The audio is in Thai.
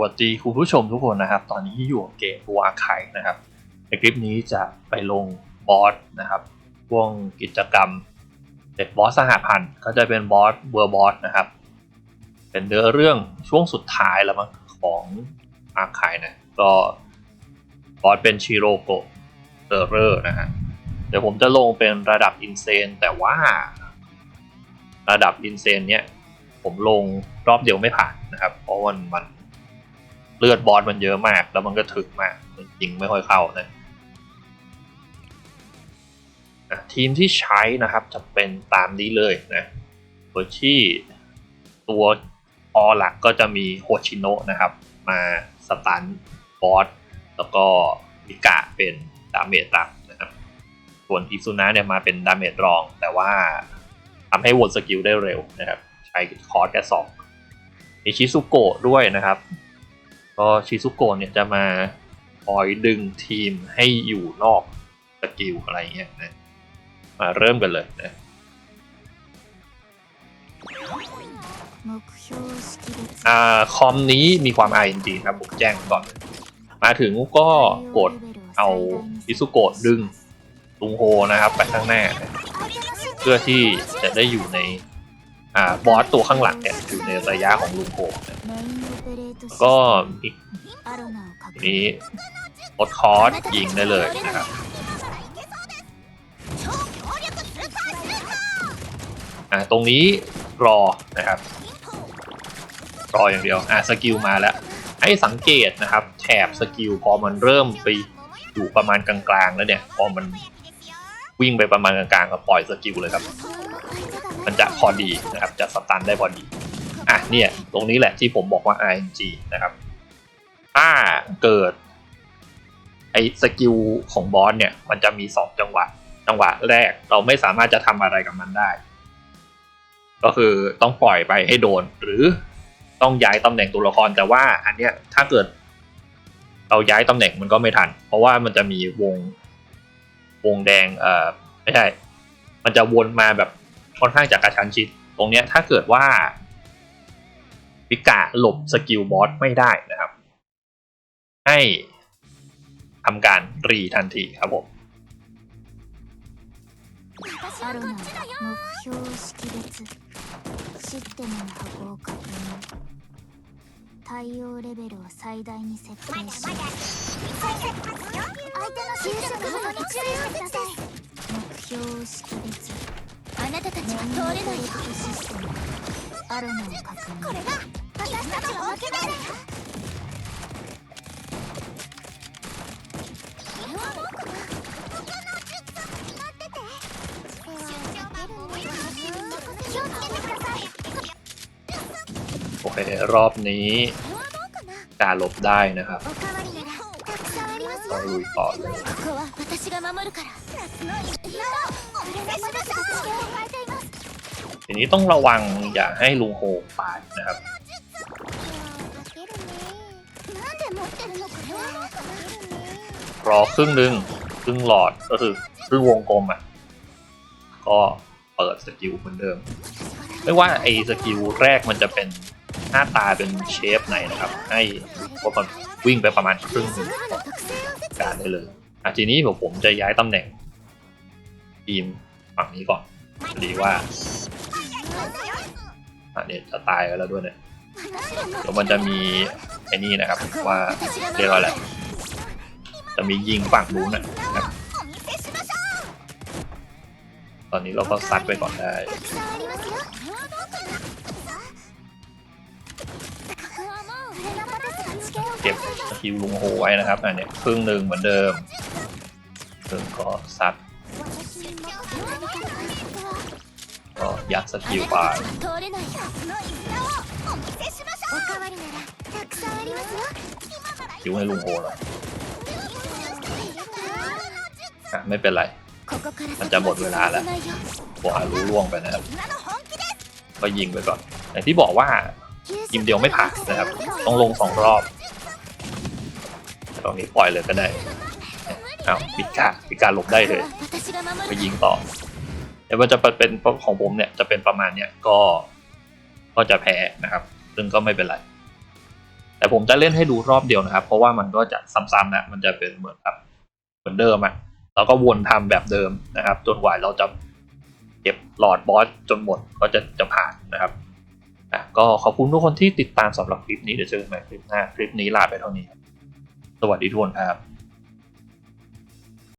วัสดีคุณผู้ชมทุกคนนะครับ ตอนนี้อยู่กับเกมวัวไข่นะครับ ในคลิปนี้จะไปลงบอสนะครับช่วงกิจกรรมเด็ดบอสสหพันธ์ก็จะเป็นบอสเวอร์บอสนะครับ เป็นเนื้อเรื่องช่วงสุดท้ายแล้วมั้งของอาคไข่นะก็บอสเป็นชิโรโกะเซอร์เรอร์นะฮะเดี๋ยวผมจะลงเป็นระดับอินเซนแต่ว่า ระดับอินเซนเนี่ยผมลงรอบเดียวไม่ผ่านนะครับ เพราะมันมัน เลือดบอสมันเยอะมาก แล้วมันก็ถึกมากมันยิงไม่ค่อยเข้านะทีมที่ใช้นะครับจะเป็นตามนี้เลยนะโดยที่ตัวอหลักก็จะมีโฮชิโนะนะครับ มาสตันบอสแล้วก็มิกะเป็นดาเมจหลักนะครับ ส่วนอิซุนะเนี่ยมาเป็นดาเมจรอง แต่ว่าทำให้วนสกิลได้เร็วนะครับ ใช้คอร์สแค่สองมีชิซุโกะด้วยนะครับ ก็ชิซุโกะเนี่ยจะมาคอยดึงทีมให้อยู่นอกสกิลอะไรเงี้ยนะมาเริ่มกันเลยนะอ่าคอมนี้มีความ RNG ครับผมแจ้งก่อน มาถึงก็กดเอาชิซุโกะดึงตุงโฮนะครับ ไปข้างหน้า เพื่อที่จะได้อยู่ใน บอสตัวข้างหลังเนี่ยอยู่ในระยะของลุงโกงก็อีกนี้ลดคอร์สยิงได้เลยนะครับอ่าตรงนี้รอนะครับ รออย่างเดียวอ่าสกิลมาแล้ว ให้สังเกตนะครับแถบสกิลพอมันเริ่มไปอยู่ประมาณกลางๆแล้วเนี่ย พอมันวิ่งไปประมาณกลางๆก็ปล่อยสกิลเลยครับ มันจะพอดีนะครับจะสตันได้พอดีอะเนี่ยตรงนี้แหละที่ผมบอกว่า RNG นะครับถ้าเกิดไอ้สกิลของบอสเนี่ยมันจะมีสองจังหวะ จังหวะแรกเราไม่สามารถจะทำอะไรกับมันได้ ก็คือต้องปล่อยไปให้โดนหรือต้องย้ายตำแหน่งตัวละครแต่ว่าอันเนี้ยถ้าเกิด เราย้ายตำแหน่งมันก็ไม่ทัน เพราะว่ามันจะมีวงวงแดงเอ่อไม่ใช่ มันจะวนมาแบบ ค่อนข้างจากกระชั้นชิด ตรงเนี้ยถ้าเกิดว่าวิกาหลบสกิลบอสไม่ได้นะครับ ให้ทำการรีทันทีครับผม アロナ目標識別システムの箱を確認対応レベルを最大に設定します相手のシステムの箱に注意してください目標識別 あなたたちは通れないよシステムアロナを確認これが私たちは負けない気をつけてください โอเค รอบนี้การหลบได้นะครับ ตองลุยต่อเลยทีนี้ต้องระวังอย่าให้ลุงโฮไปนะครับรอครึ่งหนึ่งครึ่งหลอดก็คือครึ่งวงกลมอะ ก็เปิดสกิลเหมือนเดิม ไม่ว่าไอ้สกิลแรกมันจะเป็นหน้าตาเป็นเชฟไหนนะครับ ให้พวกมันวิ่งไปประมาณครึ่งหนึ่ง การได้เลยอะทีนี้ผมผมจะย้ายตำแหน่งทีมฝั่งนี้ก่อนพอดีว่าอันนี้จะตายกันแล้วด้วยเนี่ยเดี๋ยวมันจะมีไอ้นี่นะครับว่าเรียกว่าอะไรจะมียิงฝั่งนู้นนะครับ ตอนนี้เราก็ซัดไปก่อนได้ ก็บคิวลุงโหไว้นะครับอันนี้ครึ่งหนึ่งเหมือนเดิมซึ่งก็ซัดก็ยัดสกิลไปคิวให้ลุงโหเล้วไม่เป็นไร มันจะหมดเวลาแล้วบัวรู้ล่วงไปนะครับ ก็ยิงไปก่อน อย่างที่บอกว่ายิงเดียวไม่ผ่านนะครับ ต้องลงสองรอบ ตรงนี้ปล่อยเลยก็ได้เอาปิดการปิดการหลบได้เลยไปยิงต่อแต่ว่าจะเป็นของผมเนี่ยจะเป็นประมาณเนี้ยก็ก็จะแพ้นะครับ ซึ่งก็ไม่เป็นไร แต่ผมจะเล่นให้ดูรอบเดียวนะครับ เพราะว่ามันก็จะซ้ำๆนะมันจะเป็นเหมือนครับเหมือนเดิมอะแล้วก็วนทำแบบเดิมนะครับ จนกว่าเราจะเก็บหลอดบอสจนหมดก็จะจะผ่านนะครับก็ขอบคุณทุกคนที่ติดตามสำหรับคลิปนี้เดี๋ยวเจอกันใหม่คลิปหน้า คลิปนี้ลาไปเท่านี้ สวัสดีทุกคนครับ